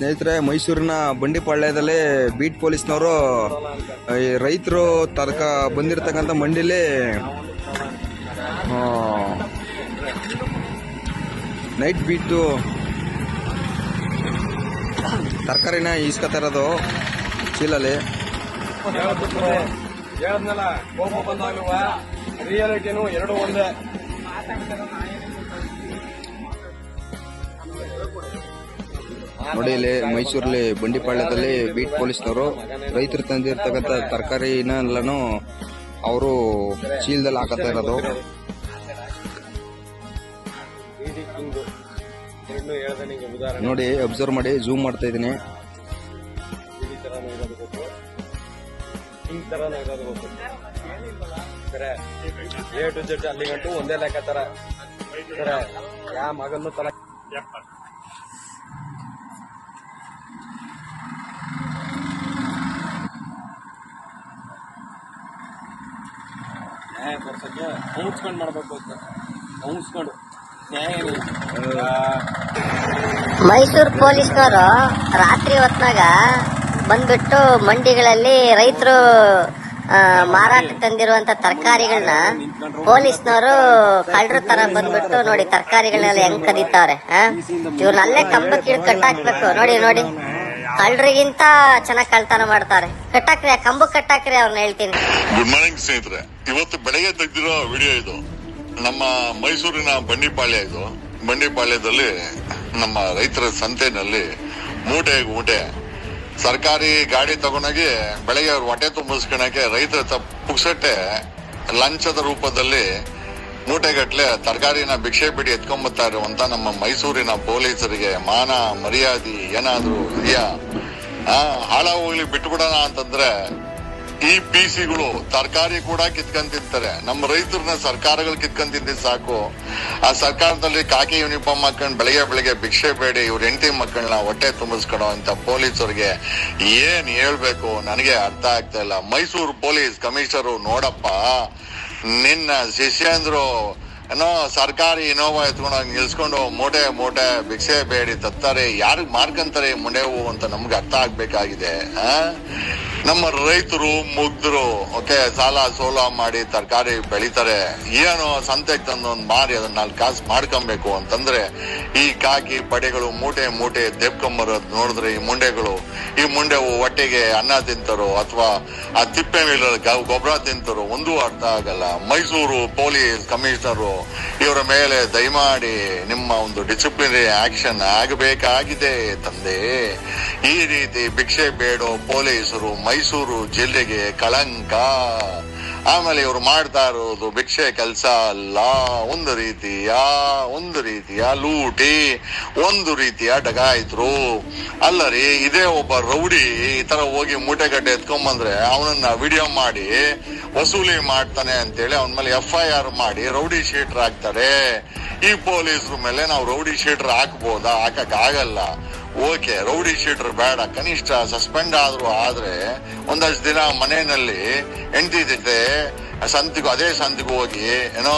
ಸ್ನೇಹಿತರೆ, ಮೈಸೂರಿನ ಬಂಡಿಪಾಳ್ಯದಲ್ಲಿ ಬೀಟ್ ಪೊಲೀಸ್ನವರು ರೈತರು ತರಕ ಬಂದಿರತಕ್ಕಂಥ ಮಂಡಿಲಿ ನೈಟ್ ಬೀಟು, ತರಕಾರಿನ ಈಸ್ಕೊತಾ ಇರೋದು ಚೀಲಲ್ಲಿ. ಕೋಪ ಬಂದಾಗುವ ರಿಯಾಲಿಟಿನೂ ಎರಡು ಒಂದೇ. ನೋಡಿ, ಇಲ್ಲಿ ಮೈಸೂರಲ್ಲಿ ಬಂಡಿಪಾಳ್ಯದಲ್ಲಿ ಬೀಟ್ ಪೊಲೀಸ್ನವರು ರೈತರು ತಂದಿರ್ತಕ್ಕಂಥ ತರಕಾರಿನೆಲ್ಲನೂ ಅವರು ಚೀಲದಲ್ಲಿ ಹಾಕತ್ತಾ ಇರೋದು. ನೋಡಿ ಅಬ್ಸರ್ವ್ ಮಾಡಿ ಝೂಮ್ ಮಾಡ್ತಾ ಇದ್ದೀನಿ. ಎ ಟು ಜೆಡ್ ಅಲ್ಲಿ ಗಂಟು ಒಂದೇ ಲೆಕ್ಕ ತರ. ಯಾ ಮಗನ್ನು ತಲೆ ನ್ಯಾಯ ಕೊಡ್ಸೋಕ್ಕೆ ಮಾಡಬೇಕು ಅಂತ. ನ್ಯಾಯ. ಮೈಸೂರು ಪೊಲೀಸ್ನವರು ರಾತ್ರಿ ಹೊತ್ನಾಗ ಬಂದ್ಬಿಟ್ಟು ಮಂಡಿಗಳಲ್ಲಿ ರೈತರು ಮಾರಾಟ ತಂದಿರುವಂತ ತರಕಾರಿಗಳನ್ನ ಪೊಲೀಸ್ನವರು ಕಳ್ಳರ ತರ ಬಂದ್ಬಿಟ್ಟು ನೋಡಿ ತರಕಾರಿಗಳನ್ನೆಲ್ಲ ಹೆಂಗ್ ಕದೀತಾವ್ರೆ ಇವ್ರನ್ನ ಅಲ್ಲೇ ಕಂಬಕ್ಕೆ ಕಟ್ಟಾಕ್ಬೇಕು ನೋಡಿ ನೋಡಿ. ಕಳ್ಳರಿಗಿಂತ ಚೆನ್ನಾಗಿ ಕಳ್ತನ ಮಾಡ್ತಾರೆ. ಕಟ್ಟಾಕ್ರಿ ಕಂಬ ಕಟ್ಟಾಕ್ರಿ ಅವ್ರನ್ನ ಹೇಳ್ತೀನಿ. ಗುಡ್ ಮಾರ್ನಿಂಗ್ ಸ್ನೇಹಿತರೆ. ಇವತ್ತು ಬೆಳಗ್ಗೆ ತೆಗ್ದಿರೋ ವಿಡಿಯೋ ಇದು. ನಮ್ಮ ಮೈಸೂರಿನ ಬಂಡಿಪಾಳ್ಯ ಇದು. ಬಂಡಿಪಾಳ್ಯದಲ್ಲಿ ನಮ್ಮ ರೈತರ ಸಂತೆನಲ್ಲಿ ಮೂಟೆ ಮೂಟೆ ಸರ್ಕಾರಿ ಗಾಡಿ ತಗೊಂಡಾಗಿ ಬೆಳಗ್ಗೆ ಅವ್ರ ಹೊಟ್ಟೆ ತುಂಬಿಸ್ಕೊಳಕ್ಕೆ ರೈತರ ಪುಕ್ಸಟ್ಟೆ ಲಂಚದ ರೂಪದಲ್ಲಿ ಮೂಟೆಗಟ್ಲೆ ತರಕಾರಿನ ಭಿಕ್ಷೆ ಬಿಡಿ ಎತ್ಕೊಂಬತ್ತಾ ಇರುವಂತ ನಮ್ಮ ಮೈಸೂರಿನ ಪೊಲೀಸರಿಗೆ ಮಾನ, ಮರ್ಯಾದೆ ಏನಾದ್ರೂ ಇದೆಯಾ? ಹಾಳ ಹೋಗ್ಲಿ ಬಿಟ್ಬಿಡೋಣ ಅಂತಂದ್ರೆ ಈ ಪಿ ಸಿಗಳು ತರಕಾರಿ ಕೂಡ ಕಿತ್ಕೊಂಡ್ ನಮ್ಮ ರೈತರನ್ನ ಸರ್ಕಾರಗಳು ಕಿತ್ಕೊಂಡ್ ಸಾಕು. ಆ ಸರ್ಕಾರದಲ್ಲಿ ಕಾಕಿ ಯೂನಿಫಾರ್ಮ್ ಹಾಕೊಂಡ್ ಬೆಳಗ್ಗೆ ಬೆಳಿಗ್ಗೆ ಭಿಕ್ಷೆ ಬೇಡಿ, ಇವ್ರ ಹೆಂಡತಿ ಮಕ್ಕಳನ್ನ ಹೊಟ್ಟೆ ತುಂಬಿಸ್ಕೊಡೋ ಅಂತ ಪೊಲೀಸರಿಗೆ ಏನ್ ಹೇಳ್ಬೇಕು? ನನಗೆ ಅರ್ಥ ಆಗ್ತಾ ಇಲ್ಲ. ಮೈಸೂರು ಪೊಲೀಸ್ ಕಮಿಷನರು ನೋಡಪ್ಪ ನಿನ್ನ ಶಿಷ್ಯಂದ್ರು, ಏನೋ ಸರ್ಕಾರಿ ಇನೋವಾ ಎತ್ಕೊಂಡೋಗಿ ನಿಲ್ಸ್ಕೊಂಡು ಮೋಟೆ ಮೋಟೆ ಭಿಕ್ಷೆ ಬೇಡಿ ತತ್ತಾರೆ, ಯಾರಿಗೆ ಮಾರ್ಕಂತಾರೆ ಮುಂಡೆವು ಅಂತ ನಮ್ಗೆ ಅರ್ಥ ಆಗ್ಬೇಕಾಗಿದೆ, ಆ? ನಮ್ಮ ರೈತರು ಮುಗ್ಧರು ಓಕೆ, ಸಾಲ ಸೋಲ ಮಾಡಿ ತರಕಾರಿ ಬೆಳಿತಾರೆ. ಏನು ಸಂತೆಗೆ ತಂದು ಒಂದು ಮಾರಿ ಅದನ್ನ ನಾಲ್ಕು ಕಾಸು ಮಾಡ್ಕೊಬೇಕು ಅಂತಂದ್ರೆ, ಈ ಕಾಕಿ ಪಡೆಗಳು ಮೂಟೆ ಮೂಟೆ ದೆಬ್ಕೊಂಬರೋದ್ ನೋಡಿದ್ರೆ ಈ ಮುಂಡೆಗಳು, ಈ ಮುಂಡೆ ಹೊಟ್ಟೆಗೆ ಅನ್ನ ತಿಂತಾರೋ ಅಥವಾ ಆ ತಿಪ್ಪೆ ಮೇಲೆ ಗೊಬ್ಬರ ತಿಂತಾರೋ, ಒಂದೂ ಅರ್ಥ ಆಗಲ್ಲ. ಮೈಸೂರು ಪೊಲೀಸ್ ಕಮಿಷನರು ಇವರ ಮೇಲೆ ದಯಮಾಡಿ ನಿಮ್ಮ ಒಂದು ಡಿಸಿಪ್ಲಿನರಿ ಆಕ್ಷನ್ ಆಗಬೇಕಾಗಿದೆ ತಂದೆ. ಈ ರೀತಿ ಭಿಕ್ಷೆ ಬೇಡೋ ಪೊಲೀಸರು ಮೈಸೂರು ಜಿಲ್ಲೆಗೆ ಕಳಂಕ. ಆಮೇಲೆ ಇವರು ಮಾಡ್ತಾ ಇರೋದು ಭಿಕ್ಷೆ ಕೆಲಸ ಅಲ್ಲ. ಒಂದು ರೀತಿಯ ಒಂದು ರೀತಿಯ ಲೂಟಿ, ಒಂದು ರೀತಿಯ ಡಗಾಯಿತ್ರು. ಅಲ್ಲರಿ, ಇದೇ ಒಬ್ಬ ರೌಡಿ ಈ ತರ ಹೋಗಿ ಮೂಟೆಗಡ್ಡೆ ಎತ್ಕೊಂಬಂದ್ರೆ ಅವನನ್ನ ವಿಡಿಯೋ ಮಾಡಿ ವಸೂಲಿ ಮಾಡ್ತಾನೆ ಅಂತೇಳಿ ಅವನ ಮೇಲೆ ಎಫ್ ಐ ಆರ್ ಮಾಡಿ ರೌಡಿ ಶೀಟರ್ ಹಾಕ್ತಾರೆ. ಈ ಪೊಲೀಸರ ಮೇಲೆ ನಾವು ರೌಡಿ ಶೀಟರ್ ಹಾಕ್ಬೋದಾ? ಹಾಕಕ್ ಆಗಲ್ಲ ಓಕೆ ರೌಡಿ ಶೀಟರ್ ಬೇಡ ಕನಿಷ್ಠ ಸಸ್ಪೆಂಡ್ ಆದ್ರೂ ಆದ್ರೆ ಒಂದಷ್ಟು ದಿನ ಮನೆಯಲ್ಲಿ ಹೆಂಡತಿ ಜೊತೆ ಸಂತಿಗೂ, ಅದೇ ಸಂತಿಗೂ ಹೋಗಿ, ಏನೋ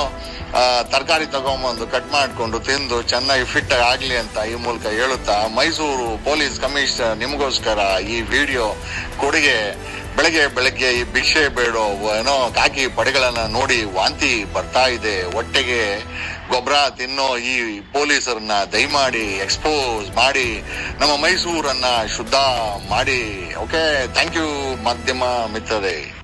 ತರಕಾರಿ ತಗೊಂಬಂದು ಕಟ್ ಮಾಡಿಕೊಂಡು ತಿಂದು ಚೆನ್ನಾಗಿ ಫಿಟ್ ಆಗಲಿ ಅಂತ ಈ ಮೂಲಕ ಹೇಳುತ್ತಾ, ಮೈಸೂರು ಪೊಲೀಸ್ ಕಮಿಷನರ್ ನಿಮಗೋಸ್ಕರ ಈ ವಿಡಿಯೋ ಕೊಡುಗೆ, ಬೆಳಗ್ಗೆ ಬೆಳಗ್ಗೆ ಈ ಭಿಕ್ಷೆ ಬೇಡೋ, ಏನೋ, ಕಾಕಿ ಪಡೆಗಳನ್ನ ನೋಡಿ ವಾಂತಿ ಬರ್ತಾ ಇದೆ. ಹೊಟ್ಟೆಗೆ ಗೊಬ್ಬರ ತಿನ್ನೋ ಈ ಪೊಲೀಸರನ್ನ ದಯಮಾಡಿ ಎಕ್ಸ್ಪೋಸ್ ಮಾಡಿ, ನಮ್ಮ ಮೈಸೂರನ್ನ ಶುದ್ಧ ಮಾಡಿ. ಓಕೆ ಥ್ಯಾಂಕ್ ಯು ಮಾಧ್ಯಮ ಮಿತ್ರರೇ.